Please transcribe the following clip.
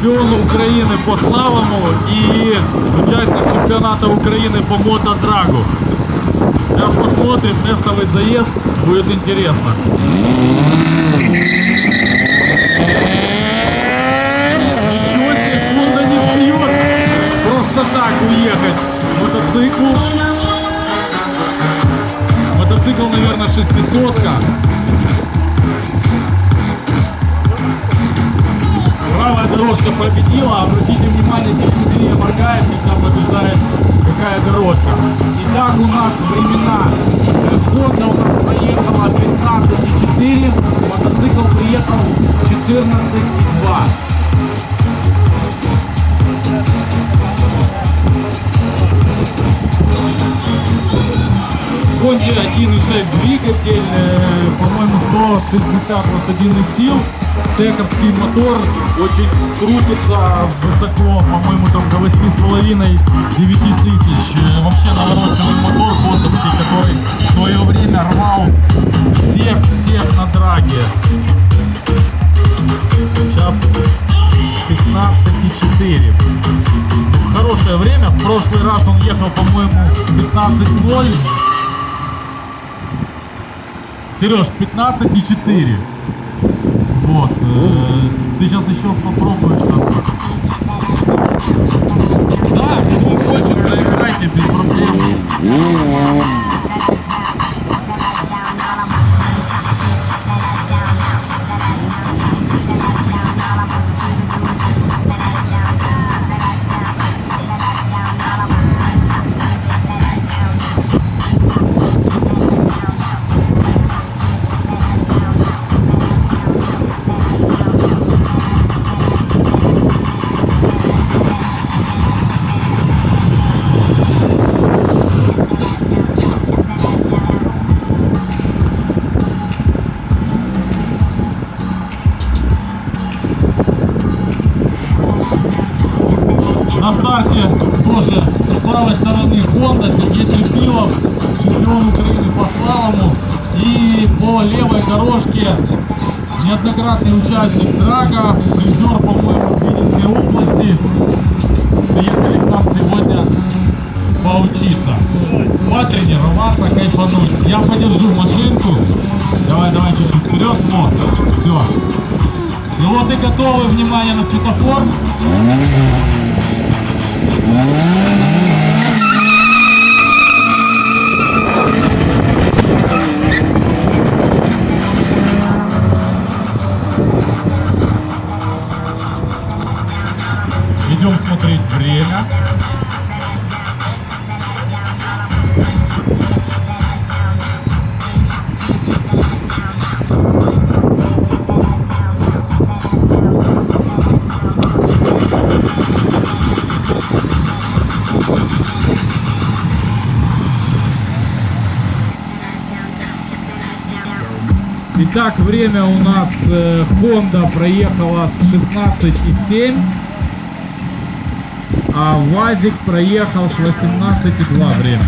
чемпіон України по славому і учасник чемпіонату України по мотодрагу. Сейчас посмотрим, тестовый заезд, будет интересно. Ничего себе, Honda не дает просто так уехать мотоциклу. Мотоцикл, наверное, шестисотка. Правая дорожка победила. Обратите внимание, телевидение моргает, когда побеждает какая дорожка. Итак, у нас времена. Honda у нас проехала 15,4, мотоцикл приехал 14,2. Honda 1.6 двигатель, э, по-моему, 160 лошадиных сил. Тековский мотор очень крутится высоко, по-моему, там до 8,5-9 тысяч. Вообще навороченный мотор хондовский, который в свое время рвал всех, всех на драге. Сейчас 15,4. Хорошее время. В прошлый раз он ехал, по-моему, 15,0. Сереж, 15,4. Вот. э, Ты сейчас еще попробуешь там. Старте тоже с правой стороны Honda, Сергей Трепилов, чемпион Украины по слалому. И по левой дорожке неоднократный участник драга, призер, по-моему, Видинской области. Приехали к нам сегодня поучиться, потренироваться, кайфануть. Я подержу машинку. Давай, давай, чуть-чуть вперед. Вот, все. Ну вот и готовы, внимание на светофор. Смотреть время. Итак, время у нас э, Honda проехала с 16,7, а ВАЗик проехал с 18,2 время.